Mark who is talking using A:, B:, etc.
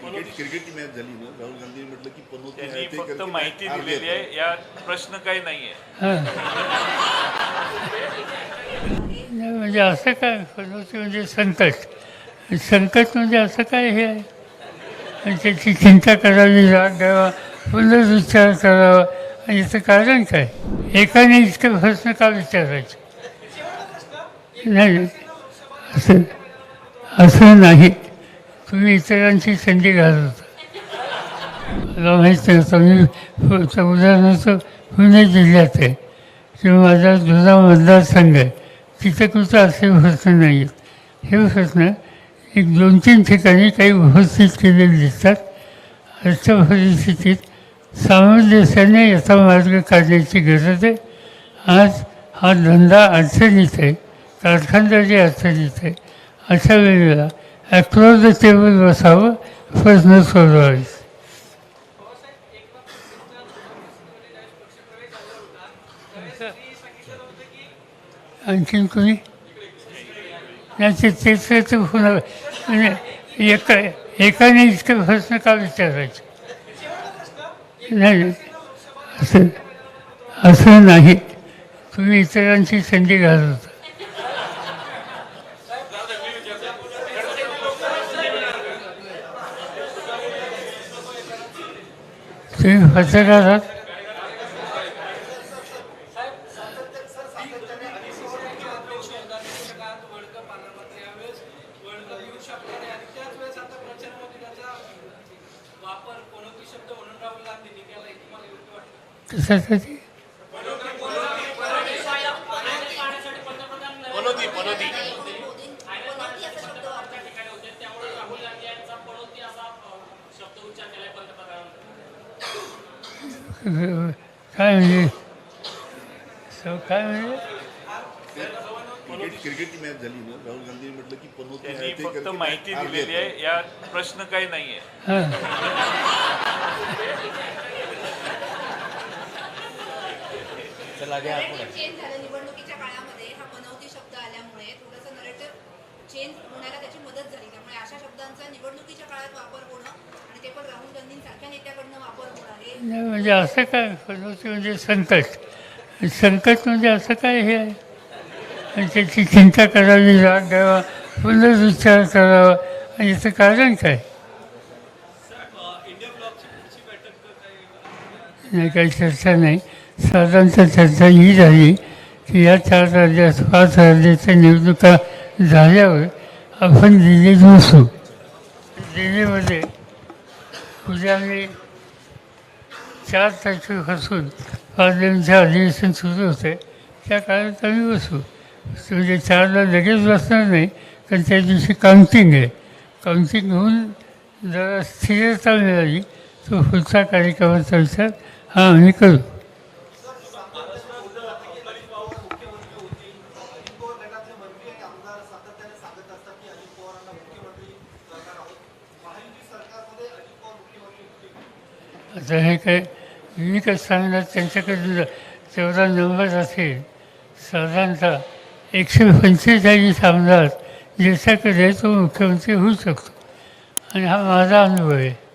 A: Cricket क्रिकेटची match झाली ना. राहुल गांधी म्हटलं की पनोती आहे
B: त्यांनी
A: ते
B: फक्त माहिती दिलेली. आहे. यात प्रश्न काही नाहीये.
C: हां. नाही म्हणजे असं काय फणवती म्हणजे संकट. संकट म्हणजे असं काय हे आहे? आणि त्याची चिंता करावी राग द्यावा पुनर्विचार करावा. आणि याचं कारण काय? एकाने इतकं प्रश्न का विचारायचं? नाही नाही. असं असं नाही. तुम्ही इतरांची संधी घालत मला माहीत नव्हतं मी उदाहरणार्थ पुणे जिल्ह्यात आहे. किंवा माझा जुना मतदारसंघ आहे. तिथे कुठं असे प्रश्न नाही आहेत हे प्रश्न एक दोन तीन ठिकाणी काही उपस्थित केलेले दिसतात. अशा परिस्थितीत सामंजस्याने याचा मार्ग काढण्याची गरज आहे. आज हा धंदा अडचणीत आहे. कारखानदारी अडचणीत आहे. अशा वेळेला अक्रॉस द टेबल बसावं for सोडवावे आणखीन कोणी नाही ते तेच होणार म्हणजे एका एकाने इतकं प्रश्न का विचारायचं नाही नाही. असं असं नाही तुम्ही इतरांची संधी घालवता तुम्ही पत्रकार आहात कशासाठी
B: पनोती पनोती
C: काय म्हणजे सो काय म्हणजे
A: क्रिकेट क्रिकेटची मॅच झाली ना. राहुल गांधी म्हटलं की पनोती आहे
B: त्यांनी
A: ते
B: फक्त
A: करके
B: माहिती दिलेली. आहे यात प्रश्न काही नाहीये.
C: हां
D: चेंज झालं. निवडणुकीच्या काळामध्ये हा पनवती शब्द आल्यामुळे थोडंसं नरेटिव्ह चेंज होण्याला त्याची मदत झाली. त्यामुळे अशा शब्दांचा निवडणुकीच्या काळात वापर होणं आणि ते पण राहुल गांधींसारख्या नेत्याकडनं वापर होणं हे
C: नाही म्हणजे असं काय फणवती म्हणजे संकट. संकट म्हणजे असं काय हे आहे? आणि त्याची चिंता करावी राग द्यावा पुनर्विचार करावा. आणि याचं कारण काय? नाही काही चर्चा नाही. साधारणतः चर्चा ही झाली की या चार राज्यात पाच राज्याच्या निवडणुका झाल्यावर आपण दिल्लीत बसू. दिल्लीमध्ये उद्या मी चार तारखेपासून पार्लमेंटचे अधिवेशन सुरू होते. त्या काळात आम्ही बसू. म्हणजे चारला लगेच बसणार नाही कारण त्या दिवशी काउंटिंग आहे. काउंटिंग होऊन जरा स्थिरता मिळाली. तो पुढचा कार्यक्रमाचा विचार हा आम्ही करू. आता हे काय मी काय सांगणार त्यांच्याकडे तेवढा नंबर असेल. साधारणतः एकशे पंचेचाळीस आमदार ज्याच्याकडे तो मुख्यमंत्री होऊ शकतो. आणि हा माझा अनुभव आहे.